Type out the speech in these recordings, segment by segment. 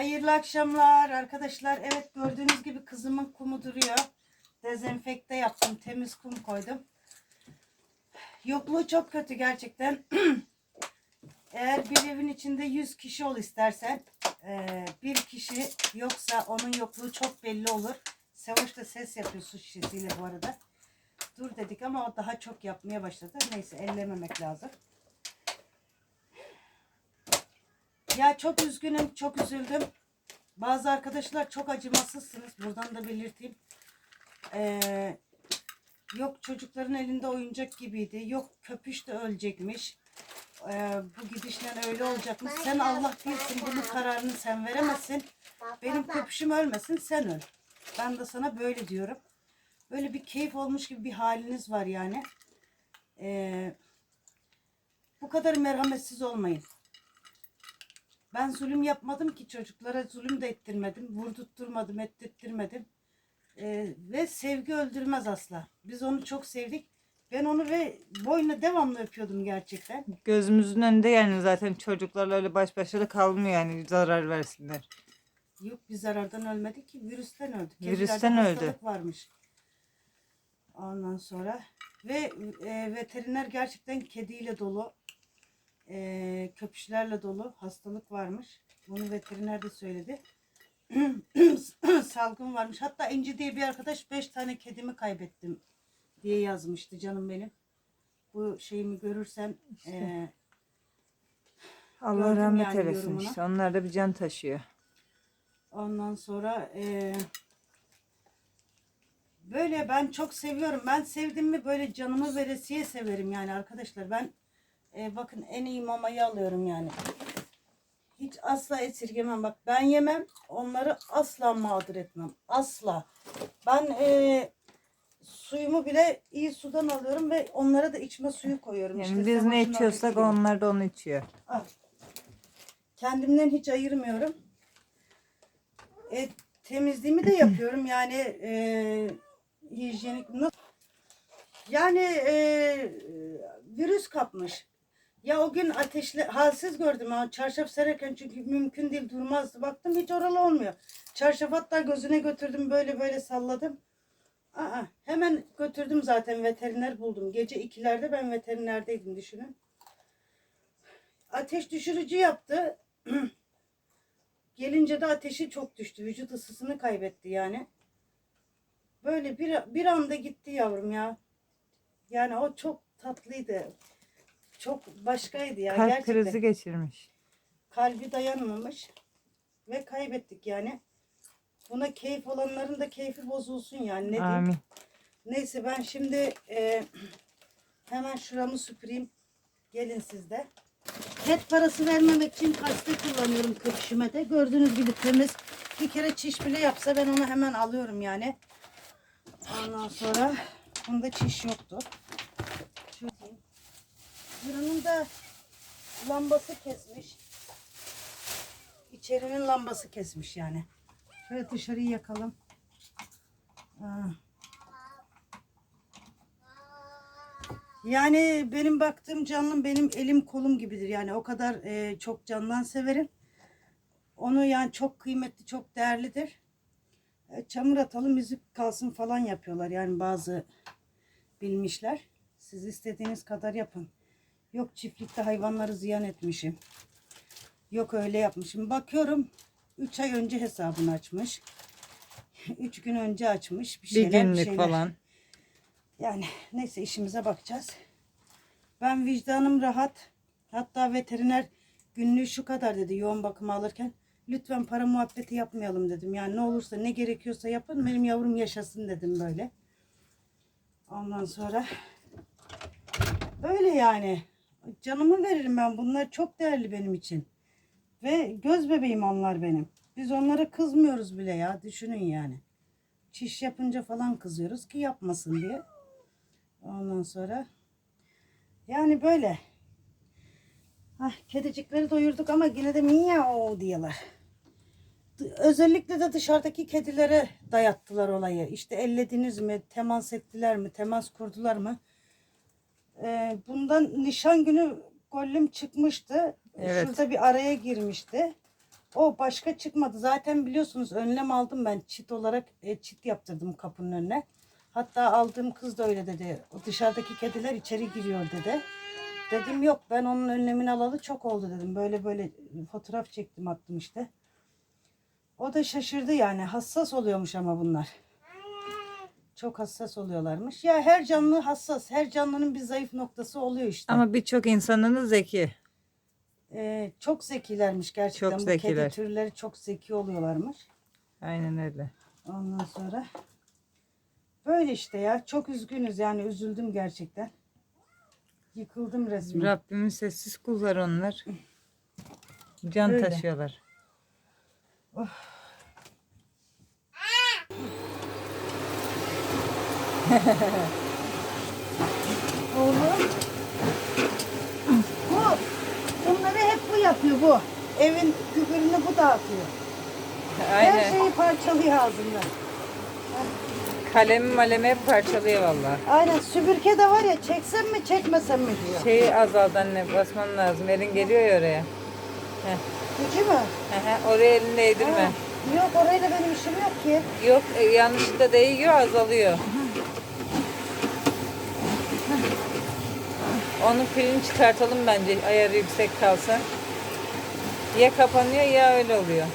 Hayırlı akşamlar arkadaşlar. Evet gördüğünüz gibi kızımın kumu duruyor. Dezenfekte yaptım. Temiz kum koydum. Yokluğu çok kötü gerçekten. Eğer bir evin içinde 100 kişi ol istersen eee, bir kişi yoksa onun yokluğu çok belli olur. Savaş da ses yapıyor su şişesiyle bu arada. Dur dedik ama o daha çok yapmaya başladı. Neyse ellememek lazım. Ya çok üzgünüm, çok üzüldüm. Bazı arkadaşlar çok acımasızsınız. Buradan da belirteyim. Ee, yok çocukların elinde oyuncak gibiydi. Yok köpüş de ölecekmiş. Ee, bu gidişle öyle olacakmış. Sen Allah bilsin bunun kararını sen veremezsin. Benim köpüşüm ölmesin sen öl. Ben de sana böyle diyorum. Böyle bir keyif olmuş gibi bir haliniz var yani. Ee, bu kadar merhametsiz olmayın. Ben zulüm yapmadım ki çocuklara zulüm de ettirmedim. Vurdurtturmadım, ettirttirmedim. Ee, ve sevgi öldürmez asla. Biz onu çok sevdik. Ben onu ve boyuna devamlı öpüyordum gerçekten. Gözümüzün önünde yani zaten çocuklarla öyle baş başa da kalmıyor yani zarar versinler. Yok bir zarardan ölmedi ki virüsten öldü. Virüsten Kedilerde öldü. hastalık varmış. Ondan sonra ve e, veteriner gerçekten kediyle dolu. E, köpüşlerle dolu hastalık varmış. Bunu veteriner de söyledi. Salgın varmış. Hatta İnci diye bir arkadaş 5 tane kedimi kaybettim diye yazmıştı canım benim. Bu şeyimi görürsen e, Allah rahmet yani eylesin işte. Onlar da bir can taşıyor. Ondan sonra eee, böyle ben çok seviyorum. Ben sevdim mi böyle canımı veresiye severim yani arkadaşlar. Ben eee, bakın en iyi mamayı alıyorum yani. Hiç asla esirgemem. Bak ben yemem. Onları asla mağdur etmem. Asla. Ben eee, suyumu bile iyi sudan alıyorum ve onlara da içme suyu koyuyorum. Yani İşte biz ne içiyorsak gibi. onlar da onu içiyor. Al. Kendimden hiç ayırmıyorum. E, temizliğimi de yapıyorum. Yani e, hijyenik nasıl? Yani e, virüs kapmış. Ya o gün ateşli halsiz gördüm ha çarşaf sererken çünkü mümkün değil durmazdı. Baktım hiç oralı olmuyor. Çarşaf hatta gözüne götürdüm böyle böyle salladım. Aa, hemen götürdüm zaten veteriner buldum. Gece ikilerde ben veterinerdeydim düşünün ateş düşürücü yaptı. Gelince de ateşi çok düştü. Vücut ısısını kaybetti yani. Böyle bir, bir anda gitti yavrum ya. Yani o çok tatlıydı. Çok başkaydı ya. Kalp Gerçekten. krizi geçirmiş. Kalbi dayanamamış. Ve kaybettik yani. Buna keyif olanların da keyfi bozulsun yani. Ne diyeyim? Amin. Neyse ben şimdi e, hemen şuramı süpüreyim. Gelin siz de. Pet parası vermemek için kaste kullanıyorum köpüşüme de. Gördüğünüz gibi temiz. Bir kere çiş bile yapsa ben onu hemen alıyorum yani. Ondan sonra bunda çiş yoktu. Şöyle. Buranın da lambası kesmiş. İçerinin lambası kesmiş yani. Şöyle dışarıyı yakalım. Aa. Yani benim baktığım canlım benim elim kolum gibidir. Yani o kadar e, çok candan severim. Onu yani çok kıymetli, çok değerlidir. E, çamur atalım, yüzük kalsın falan yapıyorlar. Yani bazı bilmişler. Siz istediğiniz kadar yapın. Yok çiftlikte hayvanları ziyan etmişim. Yok öyle yapmışım. Bakıyorum 3 ay önce hesabını açmış. 3 gün önce açmış. Bir, Bir şeyler, günlük şeyler. falan. Yani neyse işimize bakacağız. Ben vicdanım rahat. Hatta veteriner günlüğü şu kadar dedi yoğun bakıma alırken. Lütfen para muhabbeti yapmayalım dedim. Yani ne olursa ne gerekiyorsa yapın benim yavrum yaşasın dedim böyle. Ondan sonra böyle yani. Canımı veririm ben. Bunlar çok değerli benim için. Ve göz bebeğim onlar benim. Biz onlara kızmıyoruz bile ya. Düşünün yani. Çiş yapınca falan kızıyoruz ki yapmasın diye. Ondan sonra yani böyle. Ah, kedicikleri doyurduk ama yine de miyav diyorlar. Özellikle de dışarıdaki kedilere dayattılar olayı. İşte ellediniz mi, temas ettiler mi, temas kurdular mı? Ee, bundan nişan günü gollüm çıkmıştı. Evet. Şurada bir araya girmişti. O başka çıkmadı. Zaten biliyorsunuz önlem aldım ben. Çit olarak e, çit yaptırdım kapının önüne. Hatta aldığım kız da öyle dedi. O dışarıdaki kediler içeri giriyor dedi. Dedim yok ben onun önlemini alalı çok oldu dedim. Böyle böyle fotoğraf çektim attım işte. O da şaşırdı yani. Hassas oluyormuş ama bunlar. Çok hassas oluyorlarmış. Ya her canlı hassas. Her canlının bir zayıf noktası oluyor işte. Ama birçok insanın da zeki. Ee, çok zekilermiş gerçekten. Çok Bu zekiler. kedi türleri çok zeki oluyorlarmış. Aynen öyle. Ondan sonra böyle işte ya. Çok üzgünüz yani üzüldüm gerçekten. Yıkıldım resmen. Rabbimin sessiz kulları onlar. Can Öyle. taşıyorlar. Oğlum. Bu. Bunları hep bu yapıyor bu. Evin gübürünü bu dağıtıyor. Her Aynen. şeyi parçalıyor ağzında. Kalemi malemi hep parçalıyor valla. Aynen süpürge de var ya çeksem mi çekmesem mi diyor. Şeyi azaldı anne basman lazım. Elin geliyor ya oraya. Gücü mü? Hı, oraya elini değdirme. Ha, Yok orayla benim işim yok ki. Yok e, yanlışlıkla değiyor azalıyor. Onun pilini çıkartalım bence ayarı yüksek kalsın. Ya kapanıyor ya öyle oluyor.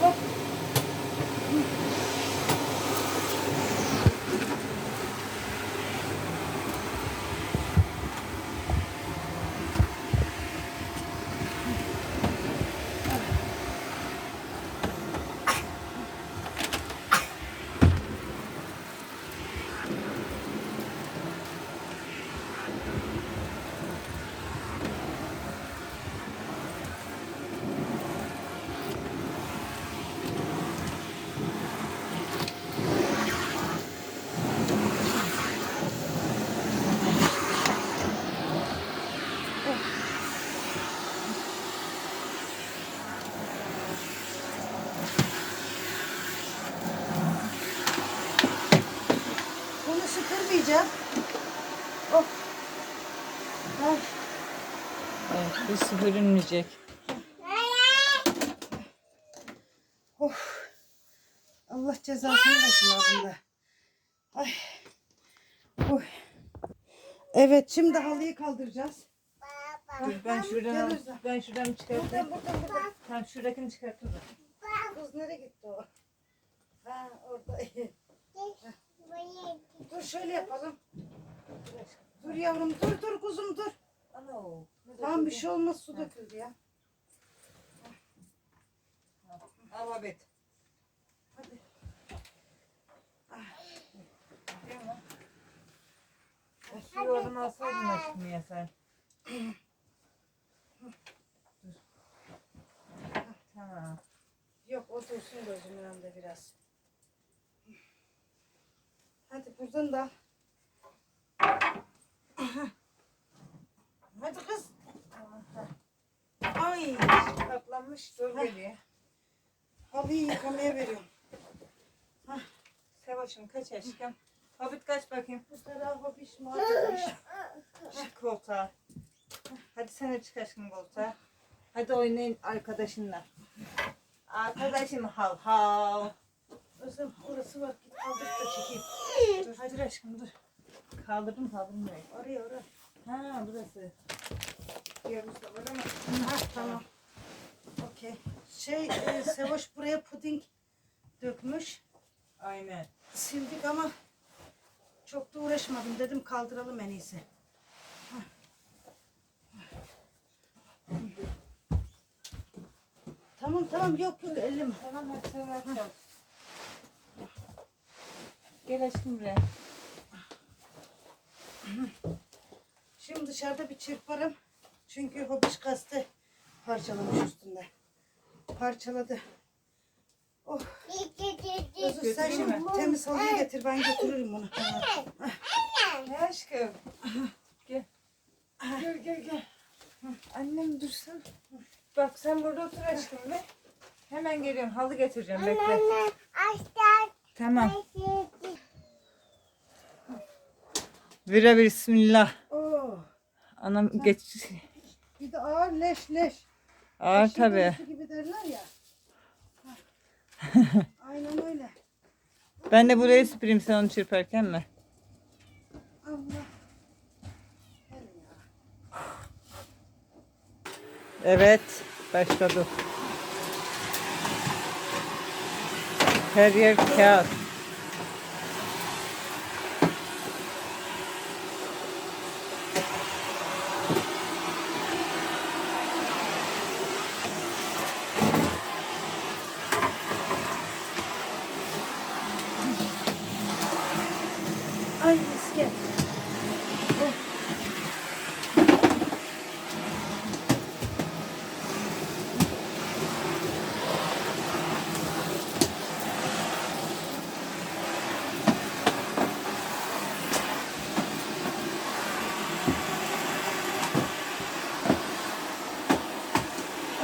Hop. Bunu süpürmeyeceğim. Hop. Ay. Evet, bu süpürülmeyecek. Of. Allah cezasını versin ağzında. Ay. Oy. Evet şimdi halıyı kaldıracağız. Dur ben şuradan Gel al- ben şuradan çıkartayım. Buradan buradan buradan. Tamam şuradakini çıkartırım. Kız nereye gitti o? Ha orada. dur şöyle yapalım. Dur yavrum dur dur kuzum dur. Tamam bir şey olmaz su döküldü ya. Al Abet. Hadi. O suyu oradan alsaydın aşkım ya sen. Dur. Tamam. Yok o dursun gözümün önünde biraz. Hadi buradan da. Hadi kız. Ay Katlanmış dur geliyor. halıyı yıkamaya veriyorum. Sevaş'ım kaç aşkım? Hobbit kaç bakayım. Bu tarafa piş muhabbetmiş. Çık koltuğa. Hadi sen de çık aşkım koltuğa. Hadi oynayın arkadaşınla. Arkadaşım hav hav. Özlem orası var git kaldır da çekeyim. Dur hadi aşkım dur. Kaldırdım burayı. Oraya oraya. Ha burası. Diğerimiz de var ama. Ha tamam. Okey. Şey e, Sevoş buraya puding dökmüş. Aynen. Sildik ama çok da uğraşmadım. Dedim kaldıralım en iyisi. Hah. Tamam tamam yok yok ellim. Tamam hadi sen kal. Gel aşkım buraya. Şimdi dışarıda bir çırparım. Çünkü hobiş kastı parçalamış üstünde. Parçaladı. Oh. Özür sen Götüreyim şimdi temiz halıyı getir ben götürürüm bunu. Ne aşkım? Gel. Gel gel gel. Annem dursun. Bak sen burada otur aşkım be. Hemen geliyorum. Halı getireceğim bekle. Tamam. Vira bismillah. Oh. Anam geç. Bir de ağır leş leş. Ağır Eşek tabii. gibi derler ya. Aynen öyle. Ben de burayı süpüreyim sen onu çırparken mi? Allah. Evet. Başladı. Her yer kağıt. Ay eski. Oh.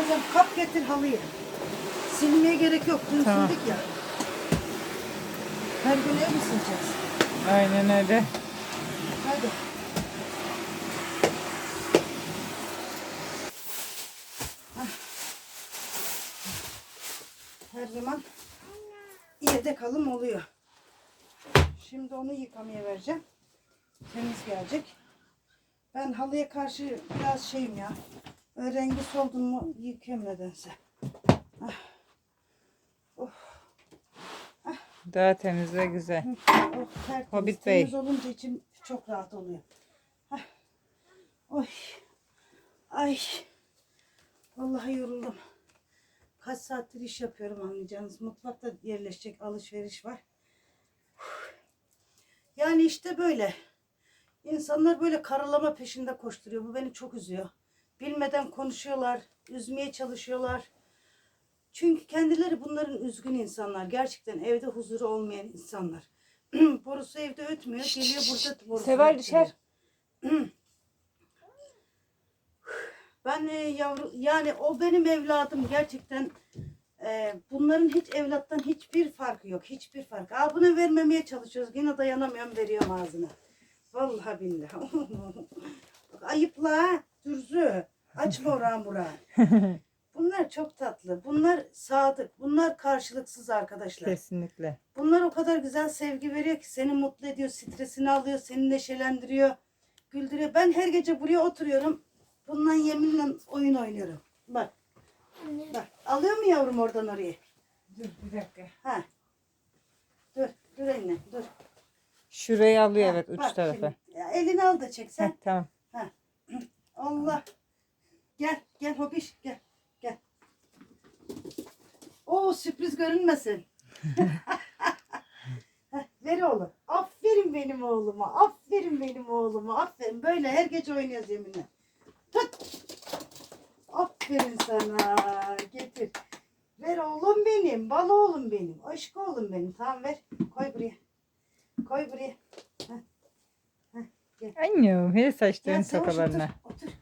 Özlem kap getir halıyı. Silmeye gerek yok. Dün Tamam. sildik ya. Her gün ev mi sileceğiz? Aynen öyle. Hadi. Hah. Her zaman yedek alım oluyor. Şimdi onu yıkamaya vereceğim. Temiz gelecek. Ben halıya karşı biraz şeyim ya. Rengi soldun mu yıkıyorum nedense. Daha temiz ve güzel. Oh, tertemiz. Hobbit Bey. Temiz olunca içim çok rahat oluyor. Hah. Oy. Ay. Vallahi yoruldum. Kaç saattir iş yapıyorum anlayacağınız. Mutfakta yerleşecek alışveriş var. Yani işte böyle. İnsanlar böyle karalama peşinde koşturuyor. Bu beni çok üzüyor. Bilmeden konuşuyorlar, üzmeye çalışıyorlar. Çünkü kendileri bunların üzgün insanlar. Gerçekten evde huzuru olmayan insanlar. borusu evde ötmüyor. Geliyor burada borusu öttürüyor. düşer. Ben e, yavru yani o benim evladım gerçekten e, bunların hiç evlattan hiçbir farkı yok. Hiçbir farkı. Aa, bunu vermemeye çalışıyoruz. Yine dayanamıyorum veriyorum ağzına. Vallahi billahi. Ayıpla. Dürzü. Açma oran buran. Bunlar çok tatlı. Bunlar sadık. Bunlar karşılıksız arkadaşlar. Kesinlikle. Bunlar o kadar güzel sevgi veriyor ki seni mutlu ediyor, stresini alıyor, seni neşelendiriyor, güldürüyor. Ben her gece buraya oturuyorum. Bundan yeminle oyun oynuyorum. Bak. Bak. Alıyor mu yavrum oradan oraya? Dur bir dakika. Ha. Dur. Dur anne. Dur. Şurayı alıyor Ha, evet uç tarafa. şimdi. Ya, elini al da çek Heh, sen. tamam. Allah. Gel. Gel hobiş. Gel. Gel. Oo sürpriz görünmesin. Ver oğlum. Aferin benim oğluma. Aferin benim oğluma. Aferin. Böyle her gece oynuyoruz yeminle. Tut. Aferin sana. Getir. Ver oğlum benim. Bal oğlum benim. Aşk oğlum benim. Tamam ver. Koy buraya. Koy buraya. Annem her saçların Gel Savaş, tokalarına. Otur. Otur.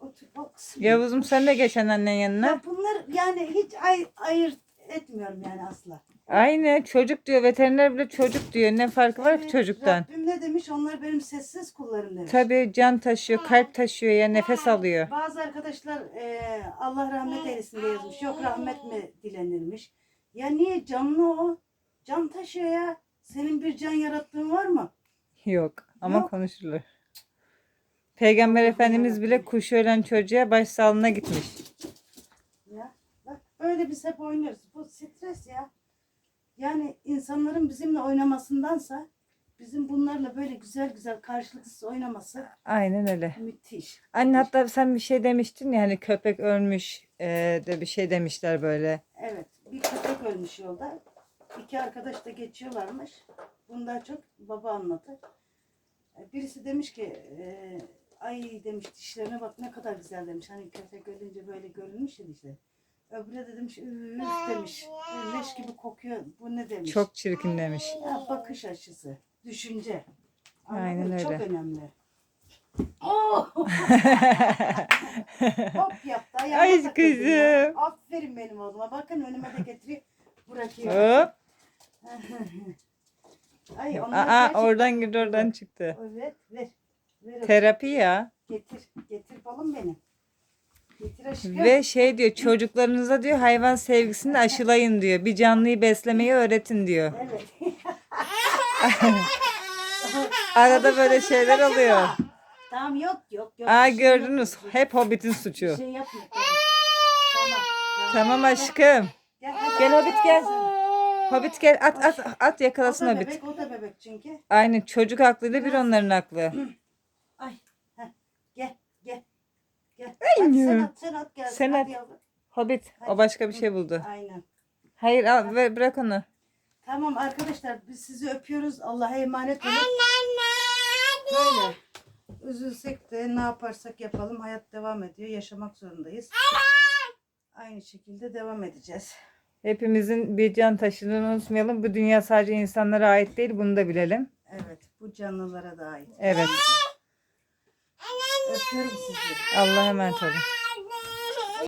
Otur. Bak kızım. Yavuzum sen de geçen annen yanına. Ya bunlar yani hiç ay, ayırt etmiyorum yani asla. Aynı çocuk diyor veteriner bile çocuk diyor. Ne farkı var ki çocuktan? Rabbim ne demiş? Onlar benim sessiz kullarım demiş. Tabii can taşıyor, kalp taşıyor ya nefes alıyor. Bazı arkadaşlar e, Allah rahmet eylesin diye yazmış. Yok rahmet mi dilenirmiş? Ya niye canlı o? Can taşıyor ya. Senin bir can yarattığın var mı? Yok ama Yok. konuşulur. Peygamber Efendimiz bile kuşu ölen çocuğa başsağlığına gitmiş. Ya bak öyle biz hep oynuyoruz. Bu stres ya. Yani insanların bizimle oynamasındansa bizim bunlarla böyle güzel güzel karşılıksız oynaması Aynen öyle. müthiş. Anne hatta sen bir şey demiştin ya hani köpek ölmüş eee, de bir şey demişler böyle. Evet, bir köpek ölmüş yolda. İki arkadaş da geçiyorlarmış. Bunu daha çok baba anlatır. Birisi demiş ki, e, ay demiş dişlerine bak ne kadar güzel demiş. Hani köpek ölünce böyle görünmüş ya dişleri. Öbürü de demiş, üf demiş. "e, Leş gibi kokuyor. Bu ne demiş. Çok çirkin demiş. Ya bakış açısı, düşünce. Anladın Aynen mı? Çok öyle. önemli. Oh! Hop yaptı. Ay takıldı ya. kızım. Aferin benim oğluma. Bakın önüme de getiriyor. Bırakıyor. Hop. Ay, onlar Aa oradan girdi oradan çıktı. Evet ver. Ver onu. Terapi ya. Getir. Getir balım benim. Getir aşkım. Ve şey diyor çocuklarınıza diyor hayvan sevgisini aşılayın diyor. Bir canlıyı beslemeyi öğretin diyor. Evet. Arada böyle şeyler oluyor. tamam yok yok yok. Aa Bir şey yok. gördünüz. Hep Hobbit'in Bir suçu. şey yapma. Tamam. Tamam. tamam. Tamam aşkım. Gel, hadi. Gel Hobbit gel. Hobbit gel at at at O yakalasın da Hobbit. bebek, o da bebek çünkü. Aynı çocuk aklıyla bir onların aklı. Ay. Heh. Gel, gel. Gel. Ay Hadi sen at, sen at gel. Sen Hadi at. yavrum. Hobbit o başka bir şey buldu. Aynen. Hayır al ver, bırak onu. Tamam arkadaşlar biz sizi öpüyoruz. Allah'a emanet olun. Böyle. Üzülsek de ne yaparsak yapalım hayat devam ediyor. Yaşamak zorundayız. Aynı şekilde devam edeceğiz. Hepimizin bir can taşıdığını unutmayalım. Bu dünya sadece insanlara ait değil bunu da bilelim. Evet bu canlılara da ait. Evet. Öpüyorum sizleri. Allah'a emanet olun.